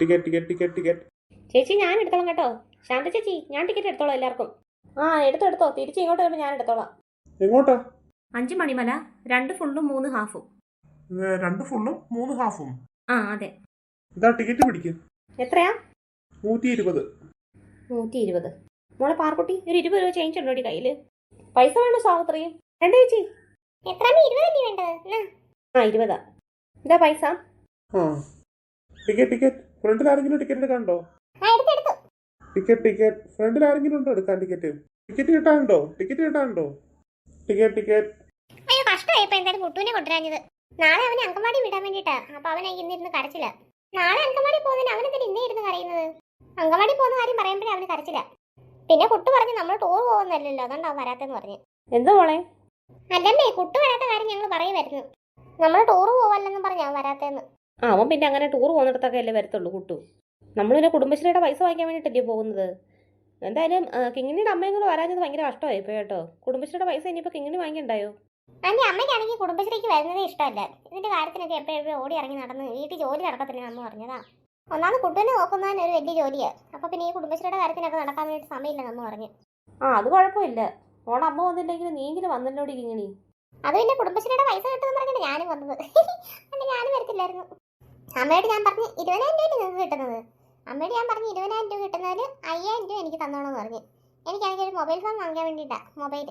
Ticket ticket ticket ticket ചേച്ചി ഞാൻ എടുത്തോളാം കേട്ടോ. ശാന്ത ചേച്ചി ഞാൻ ടിക്കറ്റ് എടുത്തോളാം എല്ലാവർക്കും. ആ എടുത്തോ എടുത്തോ. തിരിച്ച് ഇങ്ങോട്ട് വരുമ്പോൾ ഞാൻ എടുത്തോളാം. എങ്ങോട്ടാ? അഞ്ച് മണിമല രണ്ട് ഫുള്ളും മൂന്ന് ഹാഫും ഏ, രണ്ട് ഫുള്ളും മൂന്ന് ഹാഫും ആ അതെ. ഇതാ ടിക്കറ്റ് പിടിക്ക്. എത്രയാ? നൂറ്റി ഇരുപത് നൂറ്റി ഇരുപത് മോളെ പാർക്കുട്ടി ഒരു ഇരുപത് രൂപ ചേഞ്ച് ഉണ്ടോ കയ്യിൽ പൈസ വേണോ സാവത്രി? രണ്ടു ചേച്ചി. എത്ര ഇരുപതല്ലേ വേണ്ടത്? ആ ഇരുപതാ. ഇതാ പൈസ. ആ. ടിക്കറ്റ് ടിക്കറ്റ് ഫ്രണ്ടിൽ ആരെങ്കിലും ടിക്കറ്റ് എടുക്കാനുണ്ടോ? Ticket ticket. ഫ്രണ്ടിൽ ആരെങ്കിലും ഉണ്ടോ എടുക്കാൻ ടിക്കറ്റ്? ടിക്കറ്റ് കിട്ടാനുണ്ടോ? ടിക്കറ്റ് കിട്ടാനുണ്ടോ? Ticket ticket. അയ്യോ കഷ്ടമായി ഇപ്പൊ എന്തായാലും കുട്ടുവിനെ കൊണ്ടുവരാഞ്ഞത്. നാളെ അവനെ അങ്കമാടി വിടാൻ വേണ്ടിട്ടാ അപ്പൊ അവൻ ഇന്നിരുന്ന് കരച്ചില്ല. നാളെ അങ്കമാടി പോകുന്നതിന് അവനെന്തിന് ഇന്നേ ഇരുന്ന് കരയുന്നത്? അങ്കമാടി പോകുന്ന കാര്യം പറയുമ്പോഴേ അവന് കരച്ചില്ല. പിന്നെ കുട്ടു പറഞ്ഞു നമ്മൾ ടൂർ പോകുന്നല്ലോ അതുകൊണ്ട് അവൻ വരാത്തെന്ന് പറഞ്ഞു. എന്താ മോളെ? അല്ലമ്മേ കുട്ടു വരാത്ത കാര്യം ഞങ്ങൾ പറയുമായിരുന്നു. നമ്മൾ ടൂർ പോവല്ലെന്നും പറഞ്ഞു അവൻ വരാത്തേന്ന് ആ അവൻ പിന്നെ അങ്ങനെ ടൂർ പോകുന്നിടത്തൊക്കെ അല്ലേ വരത്തുള്ളൂ കുട്ടു. നമ്മൾ പിന്നെ കുടുംബശ്രീയുടെ പൈസ വാങ്ങിക്കാൻ വേണ്ടിയിട്ടല്ലേ പോകുന്നത്? എന്തായാലും കിങ്ങിണിയുടെ അമ്മയും കൂടെ വരാഞ്ഞത് ഭയങ്കര കഷ്ടമായി ഇപ്പോൾ കേട്ടോ. കുടുംബശ്രീയുടെ പൈസ ഇനിയിപ്പോൾ കിങ്ങിണി വാങ്ങിണ്ടായോ അതിന്റെ അമ്മയ്ക്കാണെങ്കിൽ കുടുംബശ്രീക്ക് വരുന്നത് ഇഷ്ടമല്ല. ഇതിന്റെ കാര്യത്തിനൊക്കെ എപ്പോഴും ഓടി ഇറങ്ങി നടന്ന് വീട്ടിൽ ജോലി നടക്കത്തില്ല അമ്മ പറഞ്ഞതാ. ഒന്നാമത് കുട്ടനെ നോക്കുന്നതിന് ഒരു വലിയ ജോലിയാണ് അപ്പൊ പിന്നെ ഈ കുടുംബശ്രീയുടെ കാര്യത്തിനൊക്കെ നടക്കാൻ വേണ്ടി സമയമില്ല നമ്മ പറഞ്ഞു. ആ അത് കുഴപ്പമില്ല. ഓണം അമ്മ വന്നില്ലെങ്കിൽ നീങ്കിലും വന്നല്ലോടി കിങ്ങിണി. അത് പിന്നെ കുടുംബശ്രീയുടെ പൈസ കിട്ടുമെന്ന് പറഞ്ഞിട്ട് ഞാനും വന്നത്. അല്ല ഞാനും വരത്തില്ലായിരുന്നു. അമ്മയോട് ഞാൻ പറഞ്ഞു ഇരുപതിനായിരം രൂപ നിങ്ങൾക്ക് കിട്ടുന്നത്. അമ്മയോട് ഞാൻ പറഞ്ഞു ഇരുപതിനായിരം രൂപ കിട്ടുന്നതിൽ അയ്യായിരം രൂപ എനിക്ക് തന്നോളെന്ന് പറഞ്ഞു. എനിക്കാണെങ്കിൽ ഒരു മൊബൈൽ ഫോൺ വാങ്ങാൻ വേണ്ടിയിട്ടാ മൊബൈൽ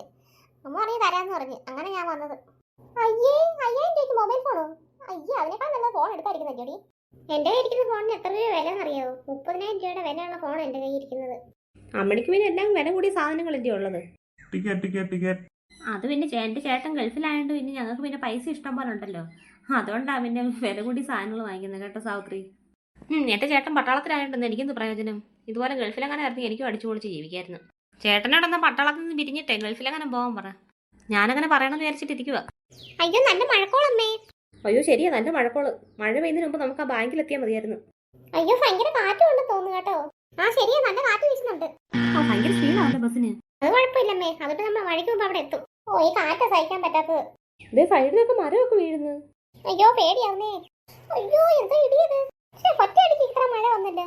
അമ്മ പറഞ്ഞു തരാമെന്ന് പറഞ്ഞു. അങ്ങനെ ഞാൻ വന്നത്. അയ്യേ അയ്യായിരം രൂപയ്ക്ക് മൊബൈൽ ഫോണോ? അയ്യേ അതിനേക്കാൾ നല്ല ഫോൺ എടുത്തായിരിക്കുന്ന ജോഡി എന്റെ കയ്യിൽ ഇരിക്കുന്ന ഫോണിന് എത്ര രൂപ വില എന്നറിയാവോ മുപ്പതിനായിരം രൂപയുടെ വിലയുള്ള ഫോൺ എന്റെ കയ്യിൽ ഇരിക്കുന്നത് അമ്മണിക്ക് പിന്നെ എല്ലാം വില കൂടിയ സാധനങ്ങളല്ലേ ഉള്ളത്. ടിക്കറ്റ് ടിക്കറ്റ് ടിക്കറ്റ് അത് പിന്നെ എന്റെ ചേട്ടൻ ഗൾഫിലായതുകൊണ്ട് പിന്നെ ഞങ്ങൾക്ക് പിന്നെ പൈസ ഇഷ്ടം പോലെ ഉണ്ടല്ലോ. അതുകൊണ്ടാണ് പിന്നെ വില കൂടി സാധനങ്ങൾ വാങ്ങിക്കുന്നത് കേട്ടോ സാവിത്രി. ഉം, എന്റെ ചേട്ടൻ പട്ടാളത്തിലായതുകൊണ്ട് എനിക്കെന്ത് പ്രയോജനം? ഇതുപോലെ ഗൾഫിലെങ്ങനെ ആയിരുന്നു എനിക്കും അടിച്ചു പൊളിച്ച് ജീവിക്കായിരുന്നു. ചേട്ടനോടൊന്ന് പട്ടാളത്തിൽ നിന്ന് പിരിഞ്ഞിട്ടേ ഗൾഫിലെങ്ങനെ പോകാൻ പറ. ഞാനങ്ങനെ പറയണമെന്ന് വിചാരിച്ചിട്ടിരിക്കുക അയ്യോ നല്ല മഴക്കോളമ്മേ അയ്യോ ശരിയാ നല്ല മഴക്കോൾ. മഴ പെയ്യുന്നതിന് മുമ്പ് നമുക്ക് ആ ബാങ്കിൽ എത്തിയാൽ മതിയായിരുന്നു. അയ്യോ ഭയങ്കര കാറ്റും ഉണ്ട് തോന്നുന്നു കേട്ടോ. ആ ശരിയാ നല്ല കാറ്റ് വീശുന്നുണ്ട്. ആ ഭയങ്കര സ്പീഡാണ് ബസ്സിന്. അത് കുഴപ്പമില്ലമ്മേ അതിപ്പോ നമ്മൾ വഴിക്ക് മുമ്പ് അവിടെ എത്തും. ഓ ഈ കാറ്റ സഹിക്കാൻ പറ്റാത്തത്. ഇതേ സൈഡിലൊക്കെ മരമൊക്കെ വീഴുന്നു. അയ്യോ പേടിയാവുന്നേ. അയ്യോ എന്താ ഇടിയത്? പറ്റി ഒറ്റയടിക്ക് ഇത്ര മഴ വന്നില്ല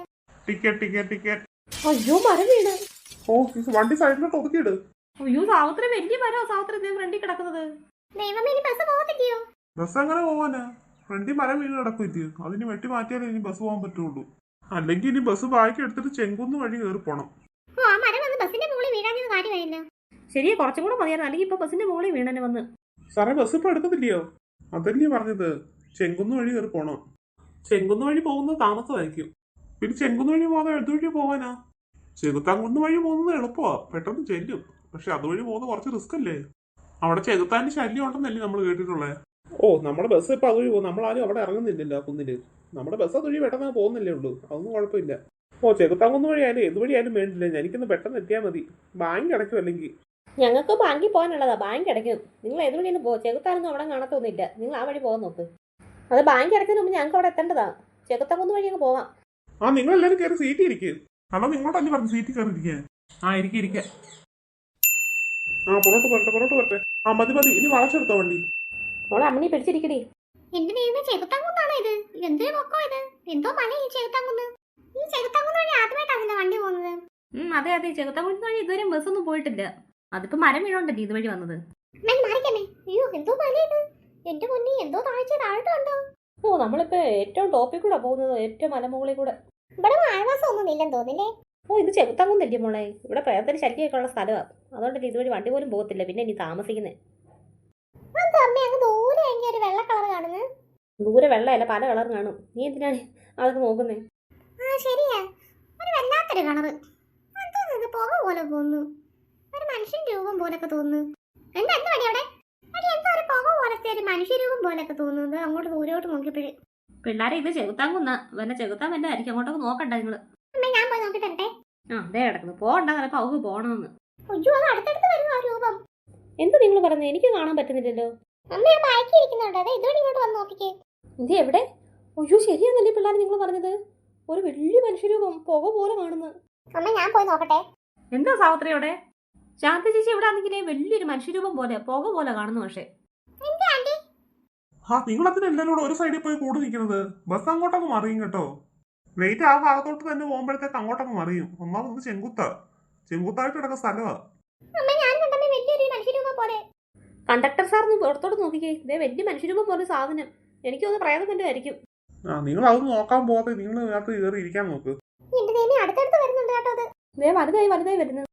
ടിക്കറ്റ് ടിക്കറ്റ് ടിക്കറ്റ് അയ്യോ മരം വീണ്. ഓ ഈ വണ്ടി സൈഡിലോട്ട് ഒതുക്കിയിട്. അയ്യോ സാവത്ര വലിയ മരോ? സാവത്ര ഇതേ ഫ്രണ്ടിൽ കിടക്കുന്നത്. ദൈവമേ ഇനി ബസ് പോകത്തില്ലയോ ബസ് അങ്ങനെ പോവാനാ? ഫ്രണ്ടിൽ മരം വീണ് കിടക്കുമല്ലോ അതിന് വെട്ടി മാറ്റിയാലേ ഇനി ബസ് പോകാൻ പറ്റുള്ളൂ. അല്ലെങ്കിൽ ഇനി ബസ് ബാക്കി എടുത്തിട്ട് ചെങ്കുന്ന് വഴി കയറി പോണം. ഓ ആ മരം വന്ന് ബസിന്റെ മുകളിൽ വീഴാഞ്ഞത് കാര്യമായില്ല ശരിയാ കുറച്ചും കൂടെ മതിയായിരുന്നു. അല്ലെങ്കിൽ ഇപ്പൊ ബസ്സിന്റെ മുകളിൽ വീണനെ വന്ന്. സാറേ ബസ് ഇപ്പൊ എടുക്കത്തില്ലയോ? അതല്ലേ പറഞ്ഞത്? ചെങ്കുന്ന് വഴി കയറി പോണം. ചെങ്കുന്ന് വഴി പോകുന്നത് താമസമായിരിക്കും. പിന്നെ ചെങ്കുന്ന് വഴി പോകാതെ എഴുതുവഴി പോകാനാ? ചെകുത്താൻകുന്ന് വഴി പോകുന്നത് എളുപ്പമാ പെട്ടെന്ന് ചെല്ലും. പക്ഷെ അതുവഴി പോകുന്നത് കുറച്ച് റിസ്ക് അല്ലേ? അവിടെ ചെകുത്താന്റെ ശല്യം ഉണ്ടെന്നല്ലേ നമ്മൾ കേട്ടിട്ടുള്ളത് ഓ നമ്മുടെ ബസ് ഇപ്പൊ അതുവഴി പോകും. നമ്മളാരും അവിടെ ഇറങ്ങുന്നില്ലല്ലോ ആ കുന്നിൽ. നമ്മുടെ ബസ് അതുവഴി പെട്ടെന്ന് പോകുന്നില്ലേ ഉള്ളൂ. അതൊന്നും കുഴപ്പമില്ല. ഓ ചെകുത്താൻകുന്ന് വഴി ആയാലും എന്ത് വഴി ആയാലും വേണ്ടില്ല. എനിക്കൊന്ന് പെട്ടെന്ന് എത്തിയാൽ മതി. ബാങ്ക് അടയ്ക്കും അല്ലെങ്കിൽ. ഞങ്ങൾക്ക് ബാങ്കിൽ പോകാനുള്ളതാ. ബാങ്ക് അടയ്ക്കും. നിങ്ങൾ ഏത് വഴിയാണ് പോ? ചെകുത്താനൊന്നും അവിടെ കാണത്തൊന്നുമില്ല. നിങ്ങൾ ആ വഴി പോകാൻ നോക്ക്. അത് ബാങ്ക് അടയ്ക്കുന്നതിന് മുമ്പ് ഞങ്ങൾക്ക് അവിടെ എത്തേണ്ടതാ. ചെകുത്താങ്കുന്ന് വഴി അങ്ങ് പോവാം. ആ നിങ്ങൾ എല്ലാവരും കയറി സീറ്റ് ഇരിക്കും അല്ല നിങ്ങളോടല്ലേ പറഞ്ഞു സീറ്റ് കയറി ഇരിക്കാൻ ആ ഇരിക്കുക ഇരിക്ക. ആ പൊറോട്ട് പോരട്ടെ പൊറോട്ട് പോരട്ടെ. ആ മതി മതി. ഇനി വളച്ചെടുത്തോ വണ്ടി. ഓളെ അമ്മണി പിടിച്ചിരിക്കടി. എന്റെ ദൈവമേ ചെകുത്താങ്കുന്നാണോ ഇത്? എന്തൊരു പൊക്കോ ഇത്? എന്തോ പണി ഈ ചെകുത്താങ്കുന്ന്. ഈ ചെകുത്താങ്കുന്ന് വഴി ആദ്യമായിട്ടാണല്ലോ വണ്ടി പോകുന്നത്. ഉം അതെ അതെ. ചെകുത്താങ്കുന്ന് വഴി ഇതുവരെ ബസ്സൊന്നും പോയിട്ടില്ല. അതിപ്പോ മരം വീണോണ്ടല്ലേ ഇതുവഴി വന്നത്? അമ്മേ അയ്യോ എന്തോ മല ഇത് എന്റെ പൊന്നി എന്തോ താഴ്ച താഴ്ത്തുണ്ടോ ഓ നമ്മളിപ്പോ ഏറ്റവും ടോപ്പിൽ കൂടെ പോകുന്നത് ഏറ്റവും മലമുകളിൽ കൂടെ. ഇവിടെ ആൾവാസം ഒന്നും ഇല്ലെന്ന് തോന്നില്ലേ ഓ ഇത് ചെകുത്താങ്കുന്നല്ലേ മോളെ? ഇവിടെ പ്രേതത്തിന് ശല്യമൊക്കെ ഉള്ള സ്ഥലമാണ് അതുകൊണ്ടല്ലേ ഇതുവഴി വണ്ടി പോലും പോകത്തില്ല. പിന്നെ ഇനി താമസിക്കുന്നത് അത് അമ്മ അങ്ങ് ദൂരെ ഒരു വെള്ള കളർ കാണുന്നത് ദൂരെ വെള്ളമല്ല പല കളർ കാണും. നീ എന്തിനാണ് അതൊക്കെ നോക്കുന്നേ? ആ ശരിയാ. ഒരു വല്ലാത്തൊരു കളറ്. പുക പോലെ തോന്നുന്നു ഒരു മനുഷ്യൻ രൂപം പോലൊക്കെ തോന്നുന്നു. എന്താ എന്താ പണി അവിടെ? അടി എന്താ ഒരു പുക പോലത്തെ ഒരു മനുഷ്യരൂപം പോലൊക്കെ തോന്നുന്നത് അങ്ങോട്ട് ദൂരോട്ട് നോക്കിയപ്പോഴേ. പിള്ളേരെ ഇത് ചെകുത്താൻ കുന്ന വന്നെ ചെകുത്താൻ വല്ല ആയിരിക്കും. അങ്ങോട്ടൊക്കെ നോക്കണ്ട നിങ്ങൾ. അമ്മ ഞാൻ പോയി നോക്കിട്ടെ ആ അതേ കിടക്കുന്നു. പോകണ്ട ചിലപ്പോ അവക്ക് പോകണമെന്ന്. അയ്യോ അത് അടുത്തടുത്ത് രൂപം. എന്ത് നിങ്ങൾ പറഞ്ഞു എനിക്ക് കാണാൻ പറ്റുന്നില്ലല്ലോ. അമ്മ ഞാൻ ബാക്കി ഇരിക്കുന്നുണ്ട്? അതെ ഇതുവരെ ഇങ്ങോട്ട് വന്ന് നോക്കിക്കേ. ഇത് എവിടെ? അയ്യോ ശരിയാന്നല്ലേ പിള്ളേർ നിങ്ങൾ പറഞ്ഞത്? ഒരു വലിയ മനുഷ്യരൂപം പുക പോലെ കാണുന്നു. അമ്മ ഞാൻ പോയി നോക്കട്ടെ. എന്താ സാവിത്രിയോടെ ശാന്ത ചേച്ചി ഇവിടെ ആണെങ്കിലേ വലിയൊരു മനുഷ്യരൂപം പോലെ പുക പോലെ കാണുന്നു പക്ഷേ. ആ നിങ്ങൾ അതിന് ഒരു സൈഡിൽ പോയി കൂടി നിൽക്കുന്നത്? ബസ് അങ്ങോട്ടൊക്കെ മറിയും കേട്ടോ. വെയിറ്റ് ആ ഭാഗത്തോട്ട് തന്നെ പോകുമ്പോഴത്തേക്ക് അങ്ങോട്ടങ്ങ് മറിയും. ഒന്നാമത് ചെങ്കുത്ത. ചെങ്കുത്തായിട്ട് കിടക്കുന്ന സ്ഥലമാ അമ്മ ഞാൻ കണ്ടമ്മ വലിയൊരു മനുഷ്യരൂപം പോലെ. കണ്ടക്ടർ സാർ ഒന്ന് പുറത്തോട്ട് നോക്കിക്കേ. ഇതേ വലിയ മനുഷ്യരൂപം പോലെ സാധനം. എനിക്ക് തോന്നുന്നു പ്രേതത്തിന്റെ ആയിരിക്കും ആ നിങ്ങൾ അത് നോക്കാൻ പോകാതെ നിങ്ങൾ അതിനകത്ത് കയറി ഇരിക്കാൻ നോക്ക്. ഇതേ വലുതായി വലുതായി വരുന്നത്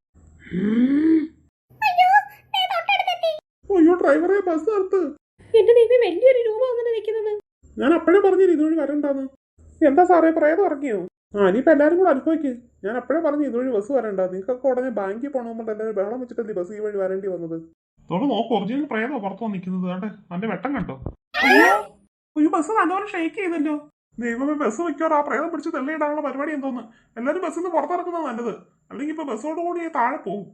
അയ്യോ ഡ്രൈവറെ ബസ് നിർത്ത്. എന്റെ ദൈവം വലിയൊരു രൂപ വന്നിട്ട് നിൽക്കുന്നത്. ഞാൻ അപ്പോഴേ പറഞ്ഞില്ല ഇതുവഴി വരണ്ടാന്ന്? എന്താ സാറേ പ്രേതം ഇറങ്ങിയോ ആ ഇനിയിപ്പോ എല്ലാരും കൂടെ അനുഭവിക്ക്. ഞാൻ അപ്പോഴേ പറഞ്ഞു ഇതുവഴി ബസ് വരണ്ട. നിങ്ങൾക്കൊക്കെ ഉടനെ ബാങ്കിൽ പോകണമെന്നുണ്ട് എല്ലാവരും ബഹളം വെച്ചിട്ടല്ലേ ബസ് ഈ വഴി വരേണ്ടി വന്നത്? തോട് നോക്ക് ഒറിജിനൽ പ്രേതോ പുറത്തു നിൽക്കുന്നത് കണ്ടേ അതിന്റെ വെട്ടം കണ്ടോ? ഈ ബസ് നല്ലപോലെ ഷേക്ക് ചെയ്തല്ലോ. ദൈവമേ ബസ് മിക്കവാറും ആ പ്രേതം പിടിച്ച് തെള്ളിയിടാനുള്ള പരിപാടി എന്തോന്ന്? എല്ലാരും ബസ്സിൽ നിന്ന് പുറത്തിറക്കുന്നത് നല്ലത്. അല്ലെങ്കിൽ ഇപ്പൊ ബസ്സോട് കൂടി താഴെ പോകും.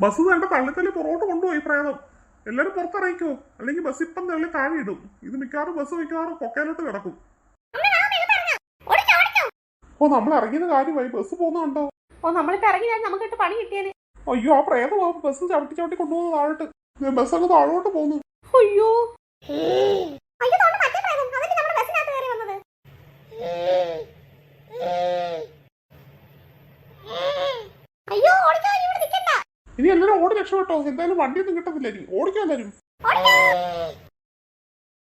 ബസ് വേണ്ട തള്ളിത്തള്ളി പുറകോട്ട് കൊണ്ടുപോയി പ്രേതം. എല്ലാരും പുറത്തിറങ്ങിക്കോ. അല്ലെങ്കിൽ ബസ് ഇപ്പം തള്ളി താഴെ ഇടും. ഇത് മിക്കവാറും ബസ് മിക്കവാറും കൊക്കയിലോട്ട് കിടക്കും. ഓ നമ്മൾ ഇറങ്ങിയത് കാര്യമായി. ബസ് പോകുന്നുണ്ടോ ഓ നമ്മളിപ്പോ ഇറങ്ങിയാൽ നമുക്ക് പണി കിട്ടിയത് അയ്യോ ആ പ്രേതമാവും ബസ് ചവിട്ടി ചവിട്ടി കൊണ്ടുപോകുന്ന താഴോട്ട്. ബസ് അങ്ങ് താഴോട്ട് പോകുന്നു. അയ്യോ. അയ്യോ തോന്നുന്നു മറ്റേ പ്രേതം അതല്ലേ നമ്മുടെ ബസ്സിനകത്ത് കയറി വന്നത് അയ്യോ ഓടിച്ചോ ഇനി എല്ലാരും ഓടി രക്ഷപ്പെട്ടോ? എന്തായാലും വണ്ടിയൊന്നും കിട്ടത്തില്ല ഇനി. ഓടിക്കാൻ ഓടിച്ചോ